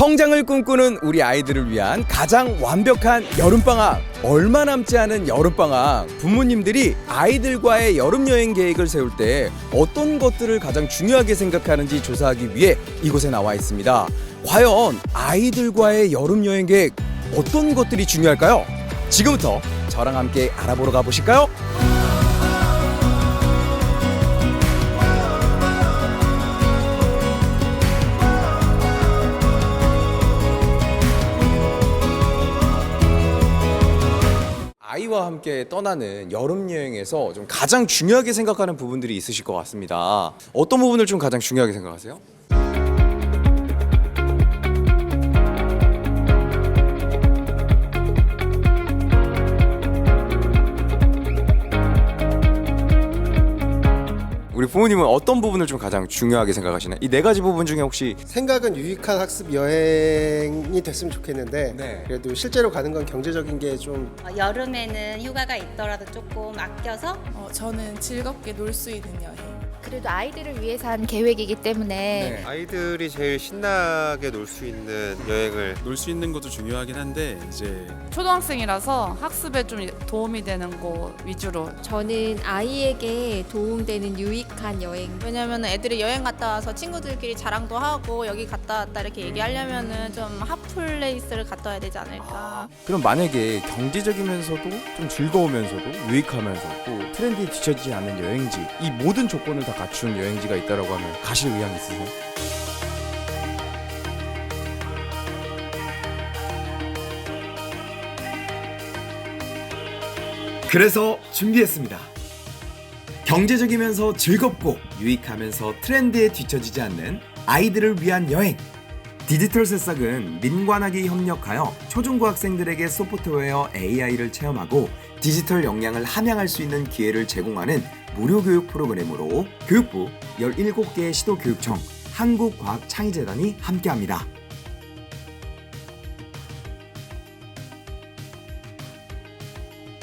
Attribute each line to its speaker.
Speaker 1: 성장을 꿈꾸는 우리 아이들을 위한 가장 완벽한 여름방학. 얼마 남지 않은 여름방학. 부모님들이 아이들과의 여름여행 계획을 세울 때 어떤 것들을 가장 중요하게 생각하는지 조사하기 위해 이곳에 나와 있습니다. 과연 아이들과의 여름여행 계획 어떤 것들이 중요할까요? 지금부터 저랑 함께 알아보러 가보실까요? 아이와 함께 떠나는 여름 여행에서 좀 가장 중요하게 생각하는 부분들이 있으실 것 같습니다. 어떤 부분을 좀 가장 중요하게 생각하세요? 우리 부모님은 어떤 부분을 좀 가장 중요하게 생각하시나요? 이 네 가지 부분 중에 혹시
Speaker 2: 생각은 유익한 학습 여행이 됐으면 좋겠는데
Speaker 1: 네.
Speaker 2: 그래도 실제로 가는 건 경제적인 게좀
Speaker 3: 어, 여름에는 휴가가 있더라도 조금 아껴서
Speaker 4: 어, 저는 즐겁게 놀 수 있는 여행.
Speaker 5: 그래도 아이들을 위해서 한 계획이기 때문에
Speaker 1: 네.
Speaker 6: 아이들이 제일 신나게 놀 수 있는 여행을
Speaker 7: 놀 수 있는 것도 중요하긴 한데 이제
Speaker 8: 초등학생이라서 학습에 좀 도움이 되는 곳 위주로
Speaker 9: 저는 아이에게 도움되는 유익한 여행
Speaker 4: 왜냐면 애들이 여행 갔다 와서 친구들끼리 자랑도 하고 여기 갔다 왔다 이렇게 얘기하려면은 좀 핫플레이스를 갔다 와야 되지 않을까.
Speaker 1: 그럼 만약에 경제적이면서도 좀 즐거우면서도 유익하면서 또 트렌드에 뒤처지지 않는 여행지 이 모든 조건을 다 갖춘 여행지가 있다라고 하면 가실 의향 있으세요? 그래서 준비했습니다. 경제적이면서 즐겁고 유익하면서 트렌드에 뒤처지지 않는 아이들을 위한 여행. 디지털 새싹은 민관학이 협력하여 초중고 학생들에게 소프트웨어 AI를 체험하고 디지털 역량을 함양할 수 있는 기회를 제공하는 무료 교육 프로그램으로 교육부 17개의 시도교육청 한국과학창의재단이 함께합니다.